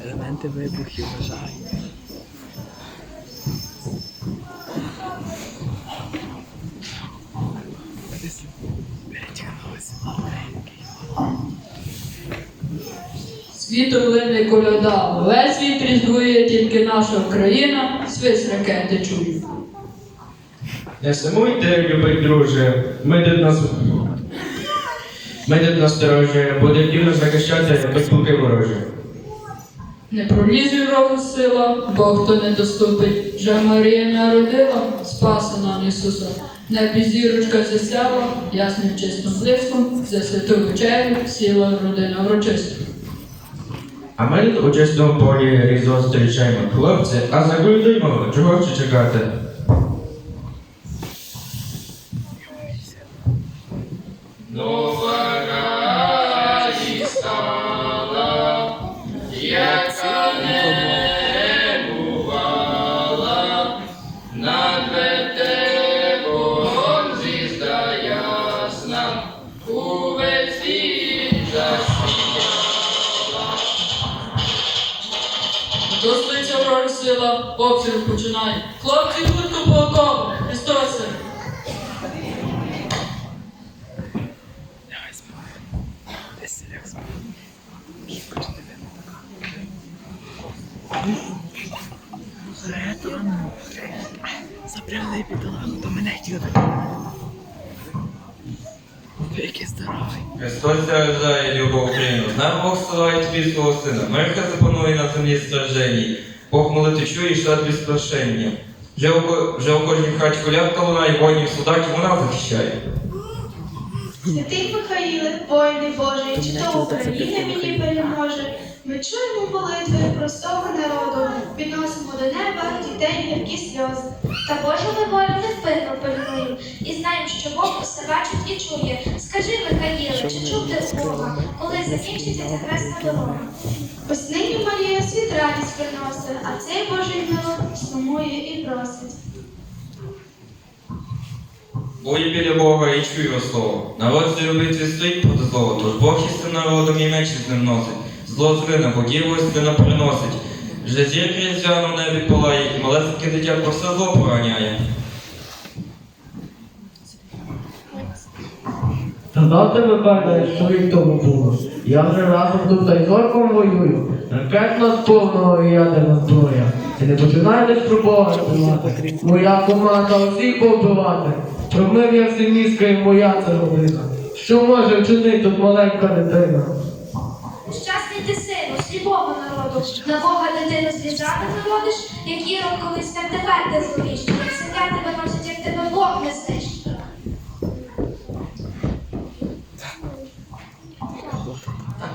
Елементи вибухів вважають. Світу лине коляда, весь світ різдвує, тільки наша Україна, свист ракети чує. Не сумуйте, любий друже, ми тут нас. Ми тут насторожі, буде дівно захищати безпуки ворожі. Не пролізуй рогу сила, Бог то не доступить. Вже Марія народила, спаси нам Ісуса. Небі зірочка засяла, ясним чистим блиском, за святу вечерю сіла родина урочиста. А ми у чистому полі різо зустрічаємо. Хлопці, а загульдуймо, чого ще чекати? Достоїться ворог сила, обстріл починає. Хлопці, хутко по окопу, Христосе! Запрягли бідолаху, до мене Який здоровий. Христос рождає любов Україну. Нам Бог славить тобі свого сина. Мир хай запанує на землі стражденні. Бог молити чує і шле тобі спрошення. Вже у, вже у кожній хаті колядка лунає, воїнів солдатів вона захищає. Святий Михаїле, воїни Божий, чи то Україна мені переможе. Ми чуємо молитви простого народу, підносимо до неба дітей гіркі сльози. Та Божу волю невпинно пильную, і знаємо, що Бог усе бачить і чує. Скажи, Михаїле, чи чув ти Бога, коли закінчиться ця хресна дорога? Ось нині Марія світ радість приносить, а цей Божий народ сумує і просить. Бою біля Бога і чую його слово. Народ любить твій стоїть проти злого, тож Бог із цим народом і меч із ним носить. Зло зрина, богів ось приносить. Вже зірки різдвяно в небі палає, і малесеньке дитя про все зло пороняє. Сказав тебе, певне, що рік тому було. Я вже разом тут та й зорком воюю. Ракетна з повного і ядерна зброя. І не починайте ж про Бога співати. Моя команда усіх повбивати. Про мир я всім міскаю, моя це родина. Що може вчинити тут маленька дитина? Щасний ти сину, сліпого народу, на Бога дитину звіжати народиш, як Ірод колись так тепер ти зловіш, як сім'я тебе носить, як тебе Бог не знищить.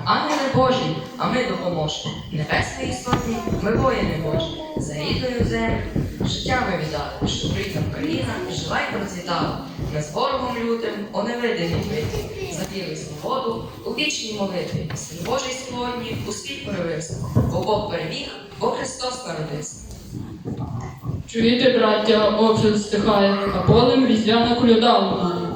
Ангели Божі, а ми допоможемо. Небесної сотні, ми воїни Божі. За рідною землю, життя ми віддали, щоб рідна Україна жила й процвітала. Ми з ворогом лютим, о невидимій битві, за віру і свободу у вічній молитві. Син Божий сьогодні у світ проявився, бо Бог переміг, бо Христос народився. Чуєте, браття, обшир стихає, а полем різдвяна коляда лунає.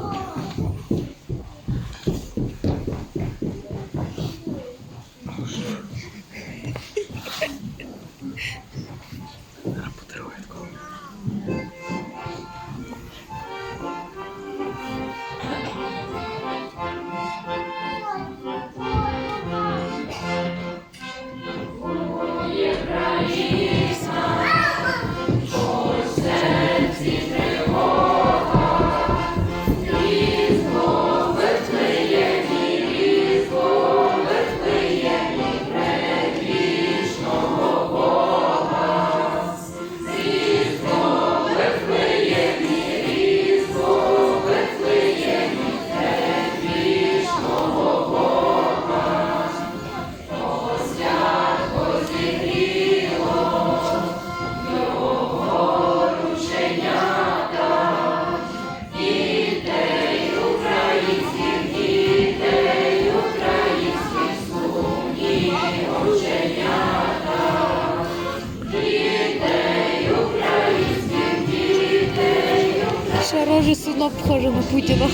Ще рожу судно похоже на Путіна.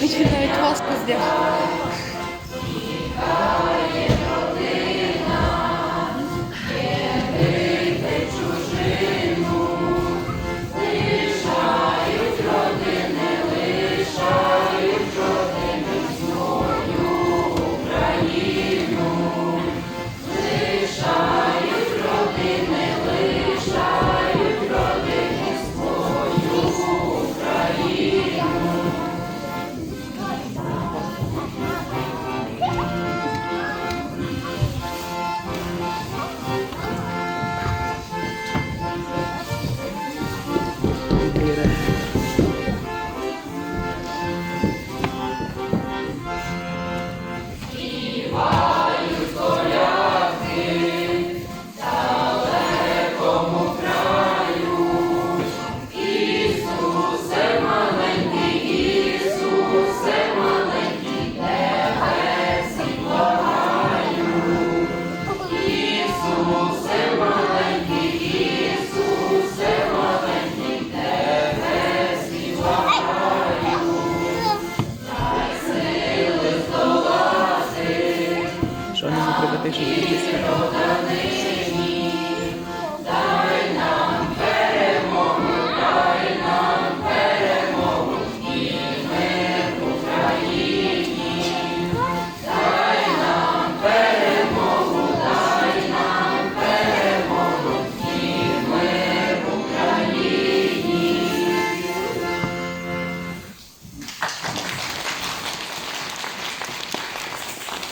Хоч він навіть маску зняв.